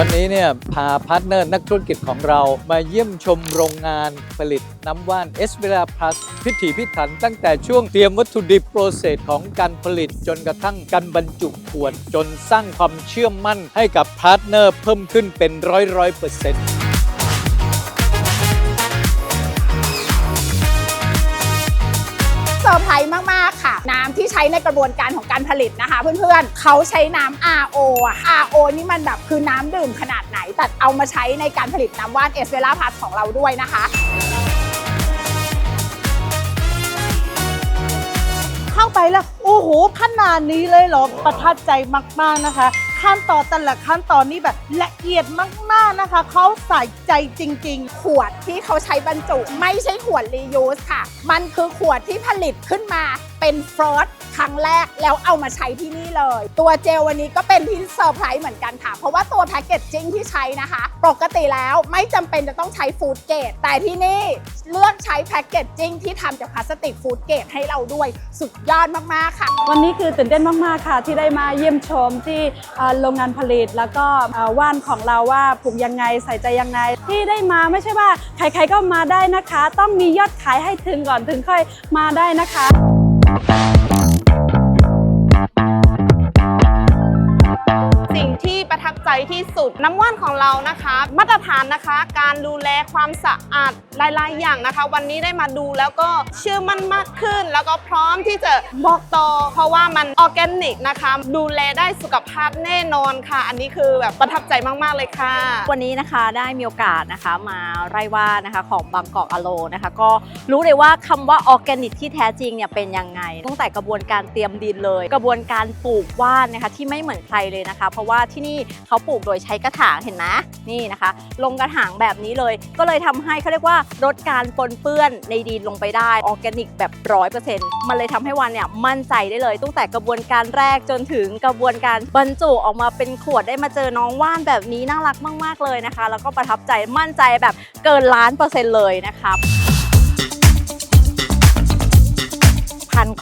วันนี้เนี่ยพาพาร์ทเนอร์นักธุรกิจของเรามาเยี่ยมชมโรงงานผลิตน้ำว่านเอสเวลาพลัสพิถีพิถันตั้งแต่ช่วงเตรียมวัตถุดิบโปรเซสของการผลิตจนกระทั่งการบรรจุขวด จนสร้างความเชื่อมั่นให้กับพาร์ทเนอร์เพิ่มขึ้นเป็นร้อยร้อยเปอร์เซ็นต์ ซอร์ไพรส์มาก ๆ ค่ะ น้ำที่ใช้ในกระบวนการของการผลิตนะคะ เพื่อนๆเขาใช้น้ำ RO อะ RO นี่มันแบบคือน้ำดื่มขนาดไหน แต่เอามาใช้ในการผลิตน้ำว่านเอสเวล่าพัสของเราด้วยนะคะเข้าไปแล้ว โอ้โหขนาดนี้เลยเหรอ ประทับใจมาก ๆ นะคะ ขั้นตอนแต่ละขั้นตอนนี่แบบละเอียดมากๆนะคะ เขาใส่ใจจริง ๆ ขวดที่เขาใช้บรรจุไม่ใช่ขวดรียูสค่ะ มันคือขวดที่ผลิตขึ้นมาเป็นฟร์สครั้งแรกแล้วเอามาใช้ที่นี่เลย ตัวเจลวันนี้ก็เป็นที่เซอร์ไพรส์เหมือนกันค่ะ เพราะว่าตัวแพคเกจจิ้งที่ใช้นะคะ ปกติแล้วไม่จำเป็นจะต้องใช้ฟู้ดเกรดแต่ที่นี่เลือก ใช้แพ็กเกจจิ้งที่ทำจากพลาสติกฟู้ดเกรดให้เราด้วยสุดยอดมากๆค่ะ วันนี้คือตื่นเต้นมากๆค่ะ ที่ได้มาเยี่ยมชมที่โรงงานผลิต แล้วก็ว่านของเราว่าปลูกยังไงใส่ใจยังไง ที่ได้มาไม่ใช่ว่าใครๆก็มาได้นะคะ ต้องมียอดขายให้ถึงก่อนถึงค่อยมาได้นะคะ ใจที่สุด น้ำว่านของเรานะคะ มาตรฐานนะคะ การดูแลความสะอาดหลาย ๆ อย่างนะคะ วันนี้ได้มาดูแล้วก็เชื่อมั่นมากขึ้น แล้วก็พร้อมที่จะบอกต่อเพราะว่ามันออร์แกนิกนะคะ ดูแลได้สุขภาพแน่นอนค่ะ อันนี้คือแบบประทับใจมาก ๆ เลยค่ะ วันนี้นะคะได้มีโอกาสนะคะมาไร่ว่านะคะของบางกอกอโลนะคะ ก็รู้เลยว่าคำว่าออร์แกนิกที่แท้จริงเนี่ยเป็นยังไงตั้งแต่กระบวนการเตรียมดินเลย กระบวนการปลูกว่านนะคะที่ไม่เหมือนใครเลยนะคะ เพราะว่าที่นี่เขาปลูกโดยใช้กระถางเห็นไหมนี่นะคะ ลงกระถางแบบนี้เลย ก็เลยทำให้เขาเรียกว่าลดการปนเปื้อนในดินลงไปได้ออร์แกนิกแบบร้อยเปอร์เซ็นต์มันเลยทำให้วันเนี่ยมั่นใจได้เลยตั้งแต่กระบวนการแรกจนถึงกระบวนการบรรจุออกมาเป็นขวดได้มาเจอน้องว่านแบบนี้น่ารักมาก ๆ เลยนะคะ แล้วก็ประทับใจมั่นใจแบบเกินล้านเปอร์เซ็นต์เลยนะคะ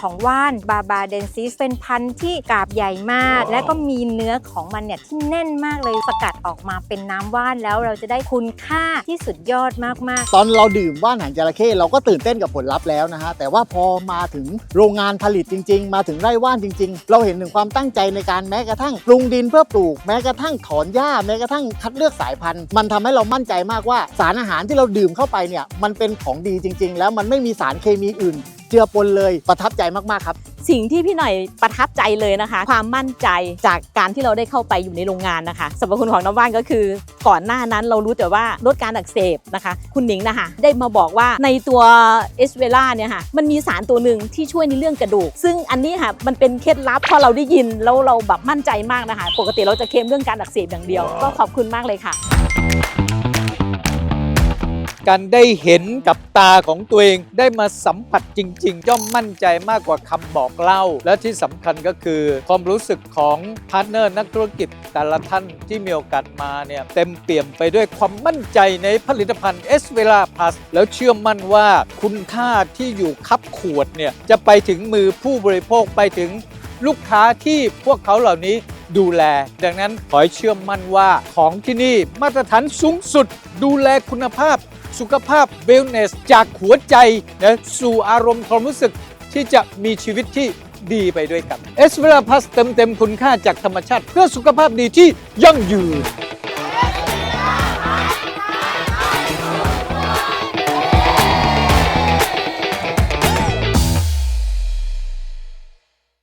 ของว่านบาบาเดนซิสเป็นพันธุ์ที่กาบใหญ่มาก และก็มีเนื้อของมันเนี่ยที่แน่นมากเลยสกัดออกมาเป็นน้ำว่านแล้วเราจะได้คุณค่าที่สุดยอดมากๆตอนเราดื่มว่านหางจระเข้เราก็ตื่นเต้นกับผลลัพธ์แล้วนะฮะแต่ว่าพอมาถึงโรงงานผลิตจริง ๆ มาถึงไร่ว่านจริง ๆ เราเห็นถึงความตั้งใจในการแม้กระทั่งปรุงดินเพื่อปลูก แม้กระทั่งถอนหญ้าแม้กระทั่งคัดเลือกสายพันธุ์ มันทำให้เรามั่นใจมากว่าสารอาหารที่เราดื่มเข้าไปเนี่ยมันเป็นของดีจริง ๆ แล้วมันไม่มีสารเคมีอื่นเจือปนเลยประทับใจมากๆครับ สิ่งที่พี่หน่อยประทับใจเลยนะคะ ความมั่นใจจากการที่เราได้เข้าไปอยู่ในโรงงานนะคะสรรพคุณของน้ำว่านก็คือ ก่อนหน้านั้นเรารู้แต่ว่าลดการอักเสบนะคะ คุณหนิงนะคะได้มาบอกว่าในตัวเอสเวล่าเนี่ยค่ะมันมีสารตัวหนึ่งที่ช่วยในเรื่องกระดูก ซึ่งอันนี้ค่ะมันเป็นเคล็ดลับพอเราได้ยินแล้วเราแบบมั่นใจมากนะคะ ปกติเราจะเคลมเรื่องการอักเสบอย่างเดียว ก็ขอบคุณมากเลยค่ะ การได้เห็นกับตาของตัวเองได้มาสัมผัสจริง ๆ ย่อมมั่นใจมากกว่าคำบอกเล่า และที่สำคัญก็คือ ความรู้สึกของพาร์ทเนอร์นักธุรกิจแต่ละท่านที่มีโอกาสมาเนี่ยเต็มเปี่ยมไปด้วยความมั่นใจในผลิตภัณฑ์เอสเวลาพลัสแล้วเชื่อมั่นว่าคุณค่าที่อยู่คับขวดเนี่ยจะไปถึงมือผู้บริโภคไปถึงลูกค้าที่พวกเขาเหล่านี้ ดูแล ดังนั้นขอให้เชื่อมั่นว่าของที่นี่มาตรฐานสูงสุด ดูแลคุณภาพ สุขภาพเวลเนส จากหัวใจนะสู่อารมณ์ความรู้สึกที่จะมีชีวิตที่ดีไปด้วยกันเอสเวลาพัสเต็มเต็มคุณค่าจากธรรมชาติ เพื่อสุขภาพดีที่ยั่งยืน